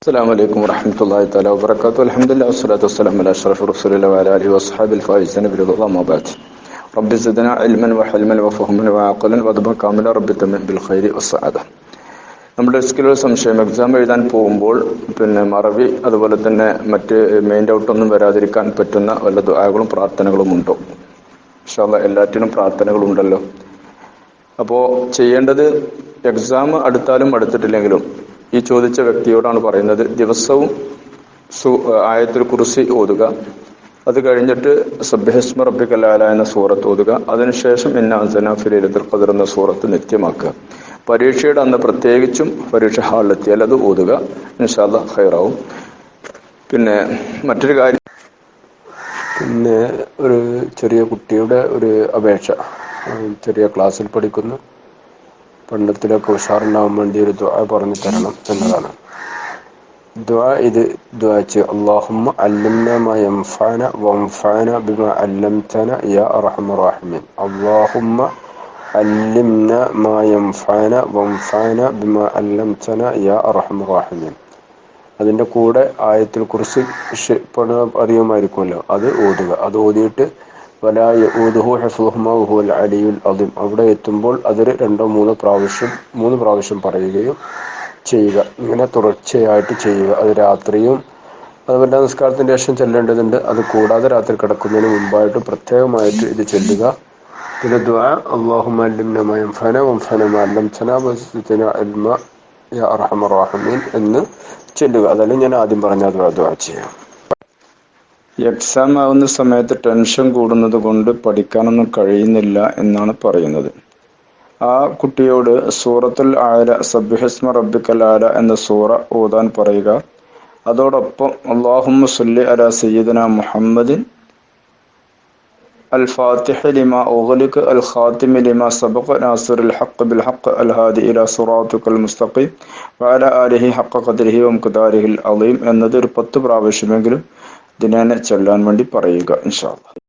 السلام عليكم ورحمة الله تعالى وبركاته الحمد لله والصلاة والسلام على أشرف رسول الله وعلى آله وأصحابه الفائزين برضا الله ما بعد رب زدنا علما وحلما وفهما وعقلا وضبا كاملا رب تمن بالخير والسعادة നമ്മുടെ സ്കിലുള്ള സംശയം എക്സാം എഴുതാൻ പോകുമ്പോൾ പിന്നെ മറവി അതുപോലെ തന്നെ മറ്റ് മെയിൻ ഡൗട്ടൊന്നും വരാതിരിക്കാൻ പറ്റുന്ന വല്ല ദുആകളും പ്രാർത്ഥനകളും ഉണ്ടോ ഇൻഷാല്ല എല്ലാറ്റിനും പ്രാർത്ഥനകളുണ്ടല്ലോ. അപ്പോൾ ചെയ്യേണ്ടത് എക്സാം അടുത്താലും അടുത്തിട്ടില്ലെങ്കിലും ഈ ചോദിച്ച വ്യക്തിയോടാണ് പറയുന്നത് ദിവസവും സു ആയത്തിൽ കുറിച്ച് ഓതുക. അത് കഴിഞ്ഞിട്ട് സബ്യഹസ്മ റബ്ബിക്കലാല എന്ന സൂറത്ത് ഓതുക. അതിനുശേഷം ഇന്ന അസന ഫിലീലത്തുൽ ഖദർ എന്ന സൂറത്ത് നിത്യമാക്കുക. പരീക്ഷയുടെ അന്ന് പ്രത്യേകിച്ചും പരീക്ഷ ഹാളിലെത്തിയാൽ അത് ഓതുക. നിഷാദ ഹൈറാവും പിന്നെ മറ്റൊരു കാര്യം പിന്നെ ഒരു ചെറിയ കുട്ടിയുടെ ഒരു അപേക്ഷ ചെറിയ ക്ലാസ്സിൽ പഠിക്കുന്നു. പഠനത്തിലൊക്കെ ഉഷാറുണ്ടാവാൻ വേണ്ടി ഒരു ദ്വാ പറഞ്ഞു തരണം എന്നതാണ്. ദ്വാ ഇത് ദ്വാ ചെയ്യ അള്ളാഹുമ്മ യൻഫഅന വൻഫഅന ബിമാ അല്ലംതന യാ അള്ളാഹുമ്മ അല്ലിംന മാ യൻഫഅന വൻഫഅന ബിമാ അല്ലംതന യാ റഹീമീൻ. അതിന്റെ കൂടെ ആയത്തിൽ കുറിച്ച് അറിയുമായിരിക്കുമല്ലോ. അത് ഓതുക. അത് ഓതിയിട്ട് അലിയുൽ അതും അവിടെ എത്തുമ്പോൾ അതൊരു രണ്ടോ മൂന്നോ പ്രാവശ്യം മൂന്ന് പ്രാവശ്യം പറയുകയും ചെയ്യുക. ഇങ്ങനെ തുടർച്ചയായിട്ട് ചെയ്യുക. അത് രാത്രിയും അതുപോലെ നിസ്കാരത്തിന്റെ ശേഷം ചെല്ലേണ്ടതുണ്ട്. അത് കൂടാതെ രാത്രി കിടക്കുന്നതിന് മുമ്പായിട്ട് പ്രത്യേകമായിട്ട് ഇത് ചെല്ലുക. പിന്നെ ദ്വാ അള്ളാഹുമ അല്ലിംന ഫനം യൻഫഅന വൻഫഅന മാ അല്ലംതന വസിദ്ന ഇൽമ റഹീമീൻ എന്ന് ചെല്ലുക. അതല്ല ഞാൻ ആദ്യം പറഞ്ഞ ദ്വാ ചെയ്യാം. എക്സാം ആവുന്ന സമയത്ത് ടെൻഷൻ കൂടുന്നത് കൊണ്ട് പഠിക്കാനൊന്നും കഴിയുന്നില്ല എന്നാണ് പറയുന്നത്. ആ കുട്ടിയോട് സൂറത്തുൽ ആല സബ്യഹസ്മ റബ്ബിക്കൽ ആല എന്ന സൂറ ഓതാൻ പറയുക. അതോടൊപ്പം അള്ളാഹുമ്മ സുല്ലി അല സയ്യിദന മുഹമ്മദിൻ الفاتح لما أغلق الخاتم لما سبق ناصر الحق بالحق الهادي إلى صراطك المستقيم وعلى آله حق قدره ومقداره العظيم എന്നത് ഒരു പത്ത് പ്രാവശ്യമെങ്കിലും ദിനേന ചൊല്ലാൻ വേണ്ടി പറയുക ഇൻഷാ അല്ലാ